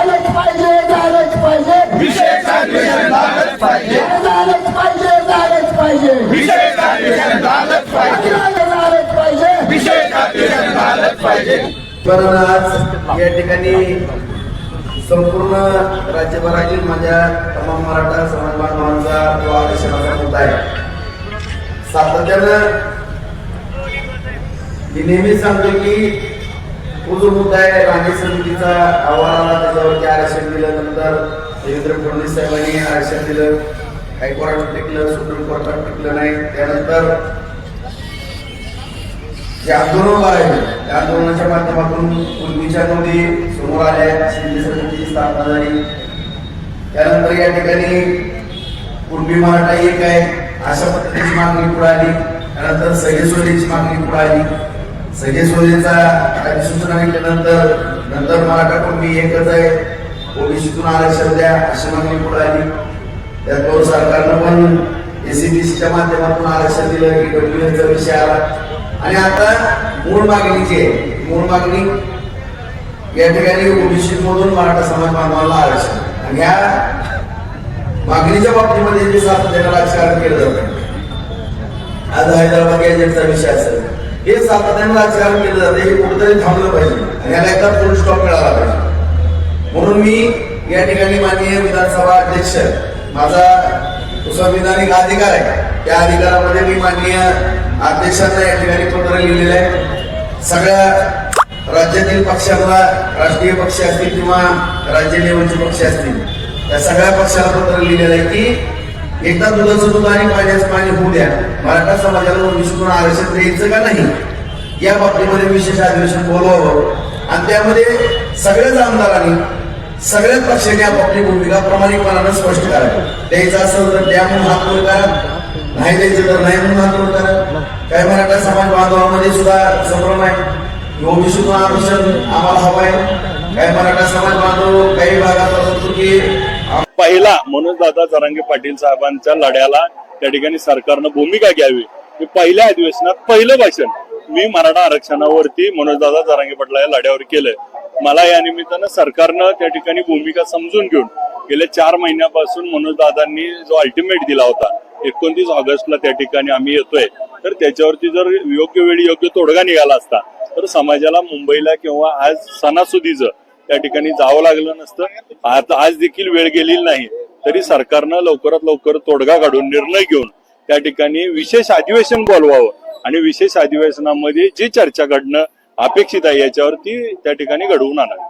झालंच पाहिजे झालंच पाहिजे. विशेष अधिवेशन झालंच पाहिजे. झालंच पाहिजे झालंच पाहिजे. विशेष अधिवेशन झालंच पाहिजे. झालंच पाहिजे. विशेष अधिवेशन झालंच पाहिजे. पण आज या ठिकाणी संपूर्ण राज्यभरातील माझ्या तमाम मराठा समाज बांधवांचा आरक्षणाचा मुद्दा आहे. सातत्यानं मी नेहमी सांगतो की तो जो मुद्दा आहे राणे समितीचा अहवाल आला त्याच्यावरती आरक्षण दिलं नंतर देवेंद्र फडणवीस साहेबांनी आरक्षण दिलं. हायकोर्टात टिकलं सुप्रीम कोर्टात टिकलं नाही. त्यानंतर जे आंदोलन उभं त्या आंदोलनाच्या माध्यमातून पूर्वीच्या नोंदी समोर आल्या शिंदे समितीची स्थापना झाली. त्यानंतर या ठिकाणी पूर्वी मराठा एक आहे अशा पद्धतीची मागणी पुढे आली. त्यानंतर सगळेसोलीची मागणी पुढे आली. सगळेसोलीचा अधिसूचना निघाल्यानंतर नंतर मराठा कुटुंबी एकच आहे ओबीसीतून आरक्षण द्या अशी मागणी पुढे आली. त्याचबरोबर सरकारनं पण एसीबीसीच्या माध्यमातून आरक्षण दिलं ईडब्ल्यूएचा विषय आला. आणि आता मूळ मागणीची आहे. मूळ मागणी या ठिकाणी ओबीसी मधून मराठा समाज बांधवांना आरक्षण. आणि ह्या मागणीच्या बाबतीमध्ये जे सातत्यानं राजकारण केलं जातं. आज हैदराबाद गॅजेटचा विषय असेल. हे सातत्याने राजकारण केलं जातं हे कुठेतरी थांबलं पाहिजे. आणि याला एकदा फुल स्टॉप मिळाला पाहिजे. म्हणून मी या ठिकाणी माननीय विधानसभा अध्यक्ष माझा संविधानिक अधिकार आहे. त्या अधिकारामध्ये मी माननीय अध्यक्षांना या ठिकाणी पत्र लिहिलेलं आहे. सगळ्या राज्यातील पक्षांना राष्ट्रीय पक्ष असतील किंवा राज्य लेवलचे पक्ष असतील त्या सगळ्या पक्षाला पत्र लिहिलेलं आहे की एकदा दुधाचं सुरू आणि पाण्यास पाणी होऊ द्या. मराठा समाजाला ओबीसीतून आरक्षण द्यायचं का नाही? या बाबतीमध्ये विशेष अधिवेशन बोलवावं. आणि त्यामध्ये सगळ्याच आमदारांनी सगळ्याच पक्षांनी आपापली भूमिका प्रामाणिकपणानं स्पष्ट करावी. द्यायचं असेल तर द्या म्हणून हात वर करा. नाही द्यायचं तर नाही म्हणून हात वर करा. काही मराठा समाज बांधवामध्ये सुद्धा संभ्रम आहे. ओबीसीतून आरक्षण आम्हाला हवं आहे. काही मराठा समाज बांधव काही भागात की पहिला मनोज दादा जरांगे पाटील साहेबांच्या लढ्याला त्या ठिकाणी सरकारनं भूमिका घ्यावी हे पहिल्या अधिवेशनात पहिलं भाषण मी मराठा आरक्षणावरती मनोजदादा जरांगे पाटला या लढ्यावर केलंय. मला या निमित्तानं सरकारनं त्या ठिकाणी भूमिका समजून घेऊन गेल्या चार महिन्यापासून मनोजदादांनी जो अल्टिमेट दिला होता एकोणतीस ऑगस्टला त्या ठिकाणी आम्ही येतोय. तर त्याच्यावरती जर योग्य वेळी योग्य तोडगा निघाला असता तर समाजाला मुंबईला किंवा आज सणासुदीचं त्या ठिकाणी जावं लागलं नसतं. आता आज देखील वेळ गेलेली नाही. तरी सरकारनं लवकरात लवकर तोडगा काढून निर्णय घेऊन त्या ठिकाणी विशेष अधिवेशन बोलवावं. आणि विशेष अधिवेशनामध्ये जी चर्चा घडणं अपेक्षित आहे याच्यावरती त्या ठिकाणी घडवून आणावी.